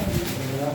那你怎么了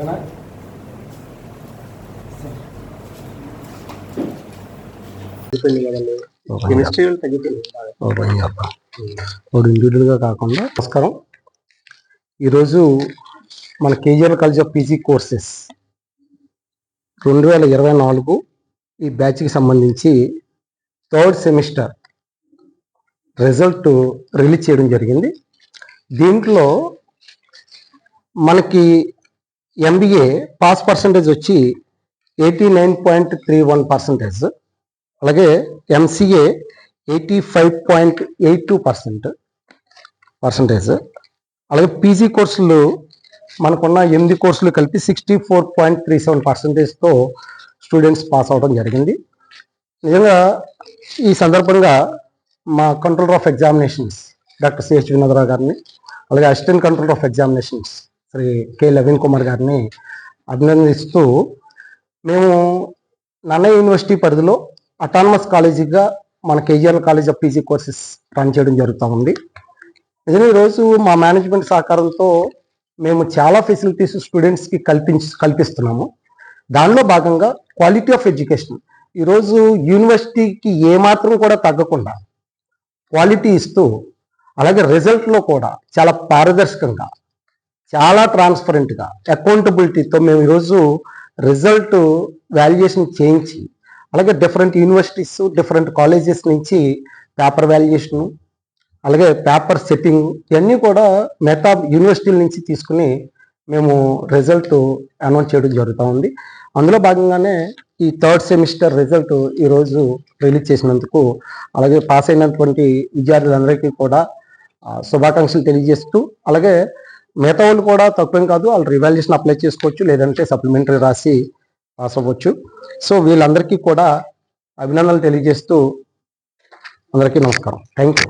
బాగా. ఓ పని చేద్దాం ఇప్పుడు ఇండివిజువల్గా కాకుండా నమస్కారం. ఈరోజు మన KGR college of PG courses రెండు వేల ఇరవై నాలుగు ఈ బ్యాచ్కి సంబంధించి థర్డ్ సెమిస్టర్ రిజల్ట్ రిలీజ్ చేయడం జరిగింది. దీంట్లో మనకి ఎంబీఏ పాస్ పర్సంటేజ్ వచ్చి eighty nine point three one percentage అలాగే MCA eighty five point eight two percent percentage అలాగే పీజీ కోర్సులు మనకున్న ఎనిమిది కోర్సులు కలిపి sixty four point three seven పర్సెంటేజ్తో students pass అవడం జరిగింది. నిజంగా ఈ సందర్భంగా మా controller of examinations doctor CH Vinodarao గారిని అలాగే assistant controller of examinations Shri K Laveen Kumar గారిని అభినందిస్తూ మేము నన్నయ్య యూనివర్సిటీ పరిధిలో అటానమస్ కాలేజీగా మన KGR college of PG courses run చేయడం జరుగుతూ ఉంది. నిజంగా ఈరోజు మా మేనేజ్మెంట్ సహకారంతో మేము చాలా ఫెసిలిటీస్ స్టూడెంట్స్కి కల్పించ కల్పిస్తున్నాము. దానిలో భాగంగా క్వాలిటీ ఆఫ్ ఎడ్యుకేషన్ ఈరోజు యూనివర్సిటీకి ఏమాత్రం కూడా తగ్గకుండా క్వాలిటీ ఇస్తూ అలాగే రిజల్ట్లో కూడా చాలా పారదర్శకంగా చాలా ట్రాన్స్పరెంట్గా అకౌంటబిలిటీతో మేము ఈరోజు రిజల్ట్ వాల్యుయేషన్ చేయించి అలాగే డిఫరెంట్ యూనివర్సిటీస్ డిఫరెంట్ కాలేజెస్ నుంచి పేపర్ వాల్యుయేషను అలాగే పేపర్ సెట్టింగ్ ఇవన్నీ కూడా మెటా యూనివర్సిటీల నుంచి తీసుకుని మేము రిజల్ట్ అనౌన్స్ చేయడం జరుగుతూ ఉంది. అందులో భాగంగానే ఈ థర్డ్ సెమిస్టర్ రిజల్ట్ ఈరోజు రిలీజ్ చేసినందుకు అలాగే పాస్ అయినటువంటి విద్యార్థులందరికీ కూడా శుభాకాంక్షలు తెలియజేస్తూ అలాగే మిగతా వాళ్ళు కూడా తక్కువేం కాదు వాళ్ళు రివాల్యూషన్ అప్లై చేసుకోవచ్చు లేదంటే సప్లిమెంటరీ రాసి పాస్ అవ్వచ్చు. సో వీళ్ళందరికీ కూడా అభినందనలు తెలియజేస్తూ అందరికీ నమస్కారం. Thank you